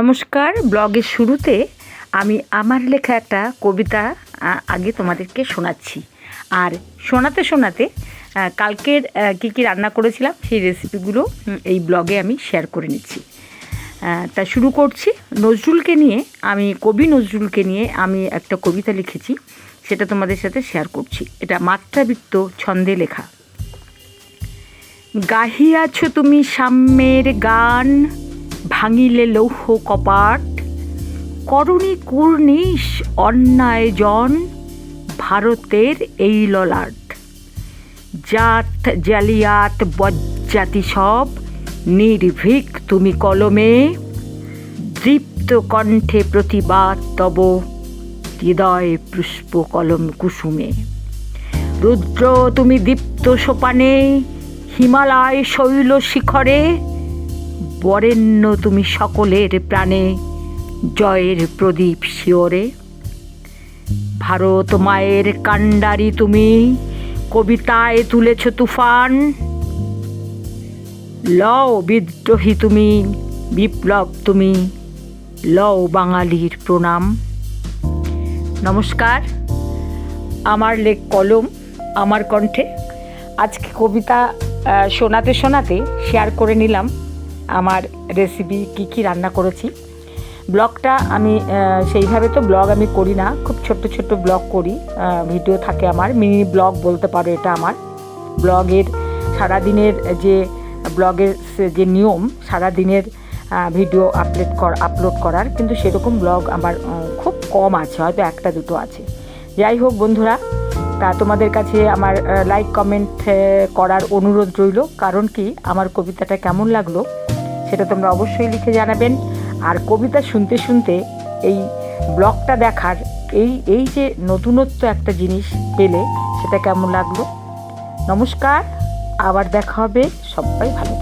নমস্কার, ব্লগের শুরুতে আমি আমার লেখা একটা কবিতা আগে তোমাদেরকে শোনাচ্ছি। আর শোনাতে শোনাতে কালকের কী কী রান্না করেছিলাম সেই রেসিপিগুলো এই ব্লগে আমি শেয়ার করে নিচ্ছি। তা শুরু করছি। নজরুলকে নিয়ে, আমি, কবি নজরুলকে নিয়ে আমি একটা কবিতা লিখেছি, সেটা তোমাদের সাথে শেয়ার করছি। এটা মাত্রাবৃত্ত ছন্দে লেখা। গাহিয়াছ তুমি সাম্যের গান ভাঙিলে লৌহ কপাট, করণী কুর্নিশ অন্যায় জন, ভারতের এই ললাট। জাত জালিয়াত বজ্জাতি সব, নির্ভীক তুমি কলমে দীপ্ত কণ্ঠে প্রতিবাদ তব, হৃদয় পুষ্প কলম কুসুমে। রুদ্র তুমি দীপ্ত সোপানে, হিমালয় শৈল শিখরে বরেণ্য তুমি সকলের প্রাণে জয়ের প্রদীপ শিওরে। ভারত মায়ের কাণ্ডারি তুমি কবিতায় তুলেছ তুফান। লও বিদ্রোহী তুমি, বিপ্লব তুমি, লও বাঙালির প্রণাম। নমস্কার, আমার লেখ কলম আমার কণ্ঠে। আজকে কবিতা শোনাতে শোনাতে শেয়ার করে নিলাম। আমার রেসিপি কি কি রান্না করেছি। ব্লগটা আমি সেইভাবে তো ব্লগ আমি করি না, খুব ছোট্ট ছোট্ট ব্লগ করি ভিডিও থাকে আমার, মিনি ব্লগ বলতে পারো এটা আমার। ব্লগের সারাদিনের যে, ব্লগের যে নিয়ম, সারাদিনের ভিডিও আপলোড কর, আপলোড করার, কিন্তু সেরকম ব্লগ আমার খুব কম আছে, হয়তো একটা দুটো আছে। যাই হোক বন্ধুরা, তা তোমাদের কাছে আমার লাইক কমেন্ট করার অনুরোধ রইল, কারণ কি, আমার কবিতাটা কেমন লাগল সেটা তোমরা অবশ্যই লিখে জানাবেন। আর কবিতা শুনতে শুনতে এই ব্লগটা দেখার এই এই যে নতুনত্ব একটা জিনিস পেলে সেটা কেমন লাগল? নমস্কার, আবার দেখা হবে সবাই ভালো